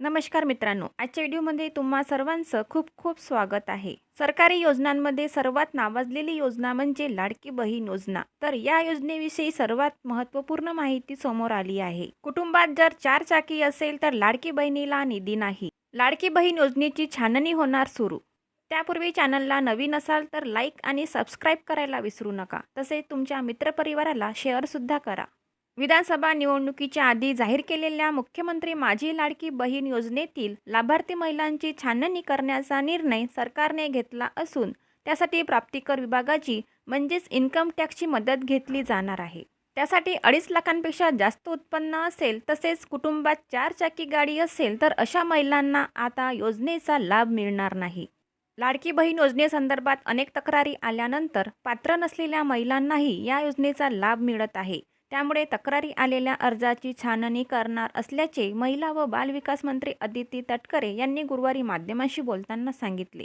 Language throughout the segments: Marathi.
नमस्कार मित्रांनो आजच्या व्हिडिओमध्ये तुम्हा सर्वांचं खूप खूप स्वागत आहे. सरकारी योजनांमध्ये सर्वात नावाजलेली योजना म्हणजे लाडकी बहीण योजना. तर या योजनेविषयी सर्वात महत्त्वपूर्ण माहिती समोर आली आहे. कुटुंबात जर चार चाकी असेल तर लाडकी बहिणीला निधी नाही. लाडकी बहीण योजनेची छाननी होणार सुरू. त्यापूर्वी चॅनलला नवीन असाल तर लाईक आणि सबस्क्राईब करायला विसरू नका. तसेच तुमच्या मित्रपरिवाराला शेअरसुद्धा करा. विधानसभा निवडणुकीच्या आधी जाहीर केलेल्या मुख्यमंत्री माझी लाडकी बहीण योजनेतील लाभार्थी महिलांची छाननी करण्याचा निर्णय सरकारने घेतला असून त्यासाठी प्राप्तिकर विभागाची म्हणजेच इन्कम टॅक्सची मदत घेतली जाणार आहे. त्यासाठी अडीच लाखांपेक्षा जास्त उत्पन्न असेल तसेच कुटुंबात चार चाकी गाडी असेल तर अशा महिलांना आता योजनेचा लाभ मिळणार नाही. लाडकी बहीण योजनेसंदर्भात अनेक तक्रारी आल्यानंतर पात्र नसलेल्या महिलांनाही या योजनेचा लाभ मिळत आहे. त्यामुळे तक्रारी आलेल्या अर्जाची छाननी करणार असल्याचे महिला व बालविकास मंत्री अदिती तटकरे यांनी गुरुवारी माध्यमांशी बोलताना सांगितले.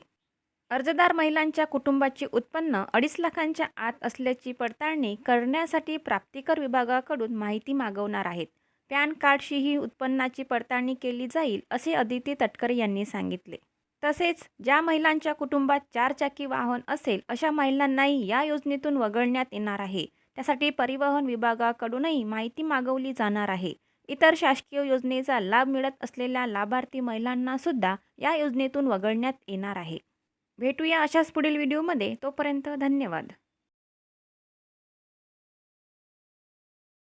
अर्जदार महिलांच्या कुटुंबाचे उत्पन्न अडीच लाखांच्या आत असल्याची पडताळणी करण्यासाठी प्राप्तिकर विभागाकडून माहिती मागवणार आहेत. पॅन कार्डशीही उत्पन्नाची पडताळणी केली जाईल असे अदिती तटकरे यांनी सांगितले. तसेच ज्या महिलांच्या कुटुंबात चारचाकी वाहन असेल अशा महिलांनाही या योजनेतून वगळण्यात येणार आहे. त्यासाठी परिवहन विभागाकडूनही माहिती मागवली जाणार आहे. इतर शासकीय योजनेचा लाभ मिळत असलेल्या लाभार्थी महिलांना सुद्धा या योजनेतून वगळण्यात येणार आहे. भेटूया अशाच पुढील व्हिडिओमध्ये. तोपर्यंत धन्यवाद.